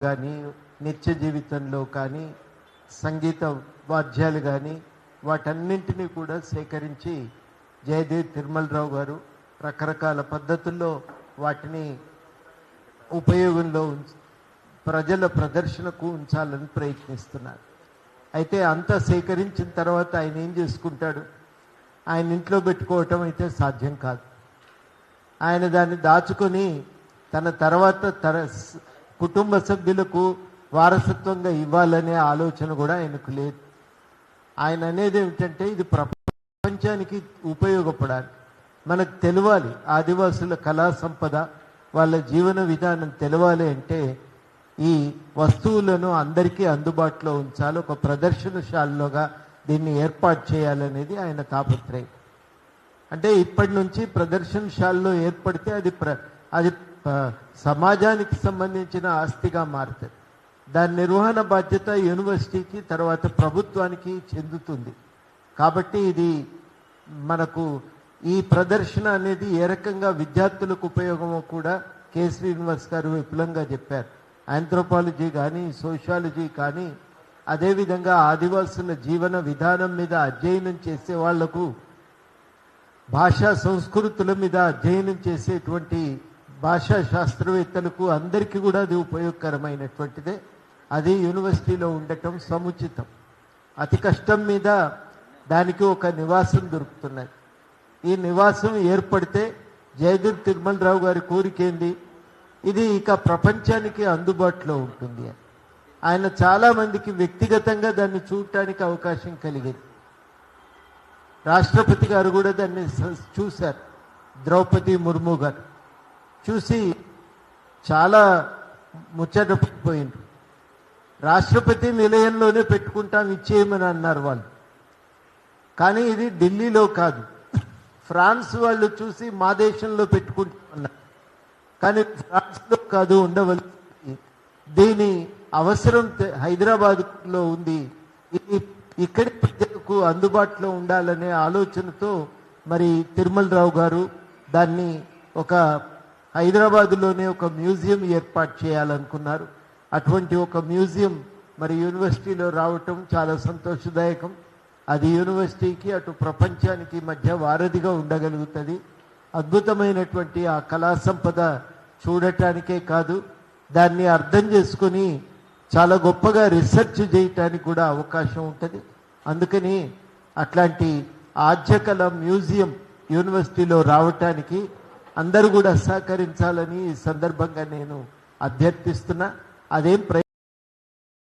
కానీ నిత్య జీవితంలో కానీ సంగీత వాద్యాలు కానీ వాటన్నింటినీ కూడా సేకరించి జయదేవ్ తిరుమలరావు గారు రకరకాల పద్ధతుల్లో వాటిని ఉపయోగంలో ప్రజల ప్రదర్శనకు ఉంచాలని ప్రయత్నిస్తున్నారు. అయితే అంతా సేకరించిన తర్వాత ఆయన ఏం చేసుకుంటాడు? ఆయన ఇంట్లో పెట్టుకోవటం అయితే సాధ్యం కాదు. ఆయన దాన్ని దాచుకొని తన తర్వాత తర కుటుంబ సభ్యులకు వారసత్వంగా ఇవ్వాలనే ఆలోచన కూడా ఆయనకు లేదు. ఆయన అనేది ఏమిటంటే ఇది ప్రపంచానికి ఉపయోగపడాలి. మనకు తెలవాలి ఆదివాసుల కళా సంపద వాళ్ళ జీవన విధానం తెలవాలి అంటే ఈ వస్తువులను అందరికీ అందుబాటులో ఉంచాలి. ఒక ప్రదర్శనశాలలోగా దీన్ని ఏర్పాటు చేయాలనేది ఆయన తాపత్రయం. అంటే ఇప్పటి నుంచి ప్రదర్శనశాలలో ఏర్పడితే అది ప్ర అది సమాజానికి సంబంధించిన ఆస్తిగా మారుతుంది దాని నిర్వహణ బాధ్యత యూనివర్సిటీకి తర్వాత ప్రభుత్వానికి చెందుతుంది. కాబట్టి ఇది మనకు ఈ ప్రదర్శన అనేది ఏ రకంగా విద్యార్థులకు ఉపయోగమో కూడా కె. శ్రీనివాస్ గారు విపులంగా చెప్పారు. ఆంథ్రోపాలజీ కానీ సోషాలజీ కానీ అదేవిధంగా ఆదివాసుల జీవన విధానం మీద అధ్యయనం చేసే వాళ్ళకు భాషా సంస్కృతుల మీద అధ్యయనం చేసేటువంటి భాషా శాస్త్రవేత్తలకు అందరికీ కూడా అది ఉపయోగకరమైనటువంటిదే. అది యూనివర్సిటీలో ఉండటం సముచితం. అతి కష్టం మీద దానికి ఒక నివాసం దొరుకుతున్నది. ఈ నివాసం ఏర్పడితే జయదుర్ తిరుమలరావు గారి కోరిక ఏంది? ఇది ఇక ప్రపంచానికి అందుబాటులో ఉంటుంది అని. ఆయన చాలామందికి వ్యక్తిగతంగా దాన్ని చూడటానికి అవకాశం కలిగింది. రాష్ట్రపతి గారు కూడా దాన్ని చూశారు. ద్రౌపది ముర్ము గారు. చూసి చాలా ముచ్చటపోయిండ్రు రాష్ట్రపతి నిలయంలోనే పెట్టుకుంటాం ఇచ్చేయమని అన్నారు వాళ్ళు. కానీ ఇది ఢిల్లీలో కాదు. ఫ్రాన్స్ వాళ్ళు చూసి మా దేశంలో పెట్టుకుంటున్నారు కానీ ఫ్రాన్స్లో కాదు ఉండవలసింది. దీని అవసరం హైదరాబాద్లో ఉంది. ఇది ఇక్కడి ప్రజలకు అందుబాటులో ఉండాలనే ఆలోచనతో మరి తిరుమలరావు గారు దాన్ని ఒక హైదరాబాదులోనే ఒక మ్యూజియం ఏర్పాటు చేయాలనుకున్నారు. అటువంటి ఒక మ్యూజియం మరి యూనివర్సిటీలో రావటం చాలా సంతోషదాయకం. అది యూనివర్సిటీకి అటు ప్రపంచానికి మధ్య వారధిగా ఉండగలుగుతుంది. అద్భుతమైనటువంటి ఆ కళా సంపద చూడటానికే కాదు దాన్ని అర్థం చేసుకొని చాలా గొప్పగా రీసెర్చ్ చేయటానికి కూడా అవకాశం ఉంటుంది. అందుకని అట్లాంటి ఆద్యకళ మ్యూజియం యూనివర్సిటీలో రావటానికి అందరూ కూడా సహకరించాలని ఈ సందర్భంగా నేను అభ్యర్థిస్తున్నా. అదేం